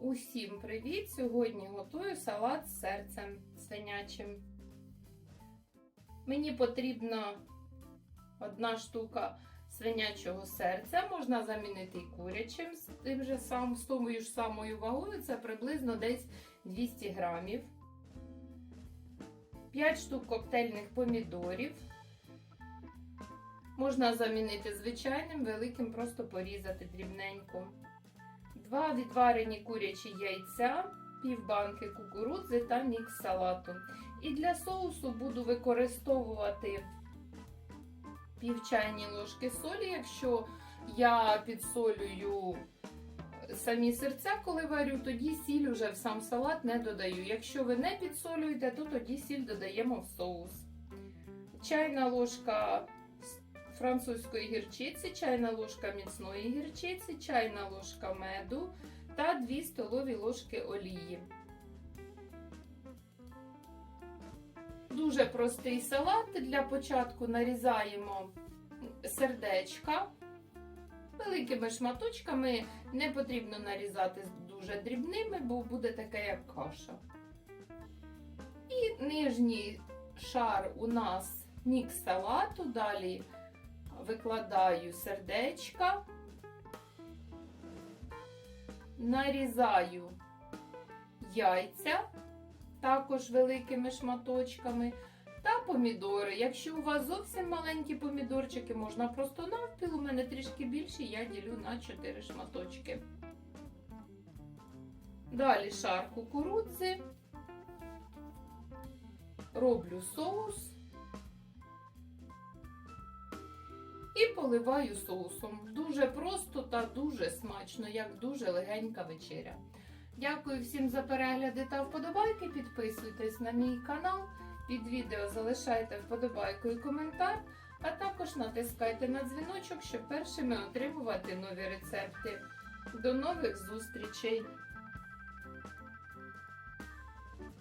Усім привіт! Сьогодні готую салат з серцем свинячим. Мені потрібна одна штука свинячого серця, можна замінити і курячим з тим же сам, з тою ж самою вагою, це приблизно десь 200 грамів. 5 штук коктейльних помідорів. Можна замінити звичайним, великим, просто порізати дрібненько. Два відварені курячі яйця, півбанки кукурудзи та мікс салату. І для соусу буду використовувати пів чайні ложки солі, якщо я підсолюю самі серця, коли варю, тоді сіль уже в сам салат не додаю. Якщо ви не підсолюєте, то тоді сіль додаємо в соус. Чайна ложка французької гірчиці, чайна ложка міцної гірчиці, чайна ложка меду та 2 столові ложки олії. Дуже простий салат. Для початку нарізаємо сердечка великими шматочками. Не потрібно нарізати дуже дрібними, бо буде таке, як каша. І нижній шар у нас мікс салату. Далі викладаю сердечка, нарізаю яйця, також великими шматочками, та помідори. Якщо у вас зовсім маленькі помідорчики, можна просто навпіл, у мене трішки більші, я ділю на 4 шматочки. Далі шар кукурудзи, роблю соус. Поливаю соусом. Дуже просто та дуже смачно, як дуже легенька вечеря. Дякую всім за перегляди та вподобайки. Підписуйтесь на мій канал. Під відео залишайте вподобайку і коментар, а також натискайте на дзвіночок, щоб першими отримувати нові рецепти. До нових зустрічей!